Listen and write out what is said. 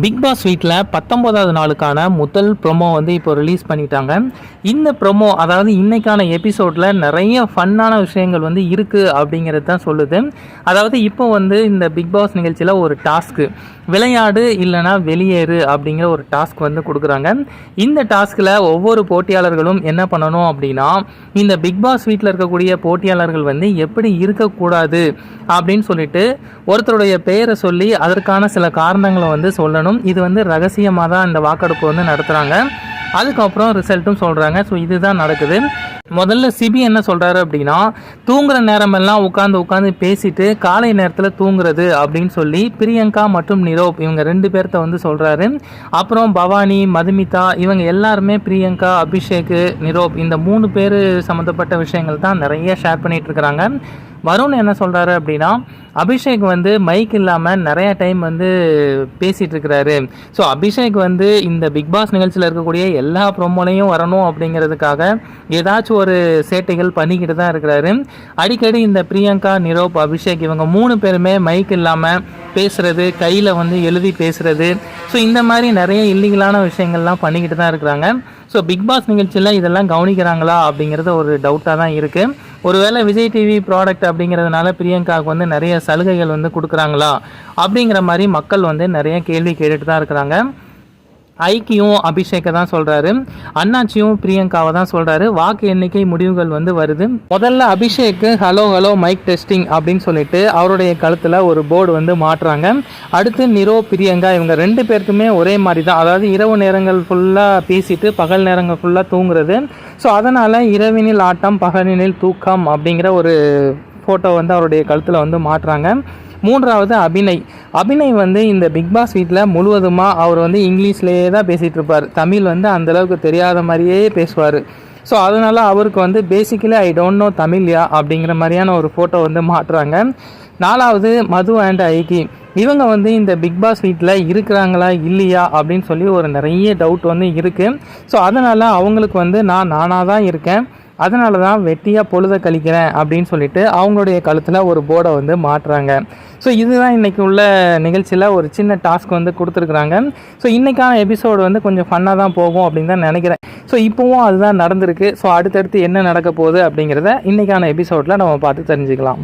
Big pass வீட்டில் பத்தொம்போதாவது நாளுக்கான முதல் ப்ரொமோ வந்து இப்போ ரிலீஸ் பண்ணிட்டாங்க. இந்த ப்ரொமோ அதாவது இன்றைக்கான எபிசோடில் நிறைய ஃபன்னான விஷயங்கள் வந்து இருக்குது அப்படிங்கிறது தான் சொல்லுது. அதாவது இப்போ வந்து இந்த பிக் பாஸ் நிகழ்ச்சியில் ஒரு டாஸ்க்கு விளையாடு இல்லைனா வெளியேறு அப்படிங்கிற ஒரு டாஸ்க் வந்து கொடுக்குறாங்க. இந்த டாஸ்கில் ஒவ்வொரு போட்டியாளர்களும் என்ன பண்ணணும் அப்படின்னா இந்த பிக் பாஸ் வீட்டில் இருக்கக்கூடிய போட்டியாளர்கள் வந்து எப்படி இருக்கக்கூடாது அப்படின்னு சொல்லிட்டு ஒருத்தருடைய பெயரை சொல்லி அதற்கான சில காரணங்களை வந்து சொல்லணும். இது வந்து ரகசியமாக தான் இந்த வாக்கெடுப்பு வந்து நடத்துகிறாங்க அதுக்கப்புறம் ரிசல்ட்டும் சொல்கிறாங்க ஸோ இதுதான் நடக்குது. முதல்ல சிபி என்ன சொல்கிறாரு அப்படின்னா தூங்குற நேரமெல்லாம் உட்காந்து உட்காந்து பேசிட்டு காலை நேரத்தில் தூங்குறது அப்படின்னு சொல்லி பிரியங்கா மற்றும் நிரோப் இவங்க ரெண்டு பேர்த்த வந்து சொல்கிறாரு அப்புறம் பவானி மதுமிதா இவங்க எல்லாருமே பிரியங்கா அபிஷேக் நிரோப் இந்த மூணு பேர் சம்மந்தப்பட்ட விஷயங்கள் தான் நிறைய ஷேர் பண்ணிட்டு இருக்கிறாங்க. வருண் என்ன சொல்கிறாரு அப்படின்னா அபிஷேக் வந்து மைக் இல்லாமல் நிறைய டைம் வந்து பேசிகிட்டு இருக்கிறாரு. ஸோ அபிஷேக் வந்து இந்த பிக் பாஸ் நிகழ்ச்சியில் இருக்கக்கூடிய எல்லா ப்ரொமோலையும் வரணும் அப்படிங்கிறதுக்காக ஏதாச்சும் ஒரு சேட்டைகள் பண்ணிக்கிட்டு தான் இருக்கிறாரு. அடிக்கடி இந்த பிரியங்கா நிரோப் அபிஷேக் இவங்க மூணு பேருமே மைக் இல்லாமல் பேசுகிறது கையில் வந்து எழுதி பேசுகிறது ஸோ இந்த மாதிரி நிறைய இல்லீகலான விஷயங்கள்லாம் பண்ணிக்கிட்டு தான் இருக்கிறாங்க. ஸோ பிக் பாஸ் நிகழ்ச்சியில் இதெல்லாம் கவனிக்கிறாங்களா அப்படிங்கிறது ஒரு டவுட்டாக தான் இருக்குது ஒருவேளை விஜய் டிவி ப்ராடக்ட் அப்படிங்கிறதுனால பிரியங்காவுக்கு வந்து நிறைய சலுகைகள் வந்து கொடுக்குறாங்களா? அப்படிங்கிற மாதிரி மக்கள் வந்து நிறைய கேள்வி கேட்டுட்டு தான் இருக்கிறாங்க. ஐக்கியும் அபிஷேக்கை தான் சொல்கிறாரு அண்ணாச்சியும் பிரியங்காவை தான் சொல்கிறாரு வாக்கு எண்ணிக்கை முடிவுகள் வந்து வருது. முதல்ல அபிஷேக்கு ஹலோ ஹலோ மைக் டெஸ்டிங் அப்படின்னு சொல்லிட்டு அவருடைய கழுத்தில் ஒரு போர்டு வந்து மாட்டுறாங்க அடுத்து நிரோ பிரியங்கா இவங்க ரெண்டு பேருக்குமே ஒரே மாதிரி தான் அதாவது இரவு நேரங்கள் ஃபுல்லாக பேசிட்டு பகல் நேரங்கள் ஃபுல்லாக தூங்குறது. ஸோ அதனால் இரவினில் ஆட்டம் பகலினில் தூக்கம் அப்படிங்கிற ஒரு ஃபோட்டோ வந்து அவருடைய கழுத்தில் வந்து மாட்டுறாங்க மூன்றாவது அபிநய். அபிநய் வந்து இந்த பிக் பாஸ் வீட்டில் முழுவதுமாக அவர் வந்து இங்கிலீஷ்லேயே தான் பேசிகிட்டு இருப்பார். தமிழ் வந்து அந்தளவுக்கு தெரியாத மாதிரியே பேசுவார். ஸோ அதனால் அவருக்கு வந்து பேசிக்கலி ஐ டோன்ட் நோ தமிழ்யா அப்படிங்கிற மாதிரியான ஒரு ஃபோட்டோ வந்து மாட்டுறாங்க. நாலாவது மது அண்ட் ஐகி. இவங்க வந்து இந்த பிக் பாஸ் வீட்டில் இருக்கிறாங்களா இல்லையா அப்படின்னு சொல்லி ஒரு நிறைய டவுட் வந்து இருக்குது ஸோ அதனால் அவங்களுக்கு வந்து நான் நானாக தான் இருக்கேன். அதனால தான் வெட்டியாக பொழுத கழிக்கிறேன் அப்படின்னு சொல்லிட்டு அவங்களுடைய கழுத்தில் ஒரு போர்டை வந்து மாட்டுறாங்க. ஸோ இதுதான் இன்றைக்கி உள்ள நிகழ்ச்சியில் ஒரு சின்ன டாஸ்க் வந்து கொடுத்துருக்குறாங்க. ஸோ இன்றைக்கான எபிசோடு வந்து கொஞ்சம் ஃபன்னாக தான் போகும் அப்படின்னு தான் நினைக்கிறேன். ஸோ இப்போவும் அதுதான் நடந்திருக்கு. ஸோ அடுத்தடுத்து என்ன நடக்க போகுது அப்படிங்கிறத இன்றைக்கான எபிசோடில் நம்ம பார்த்து தெரிஞ்சுக்கலாம்.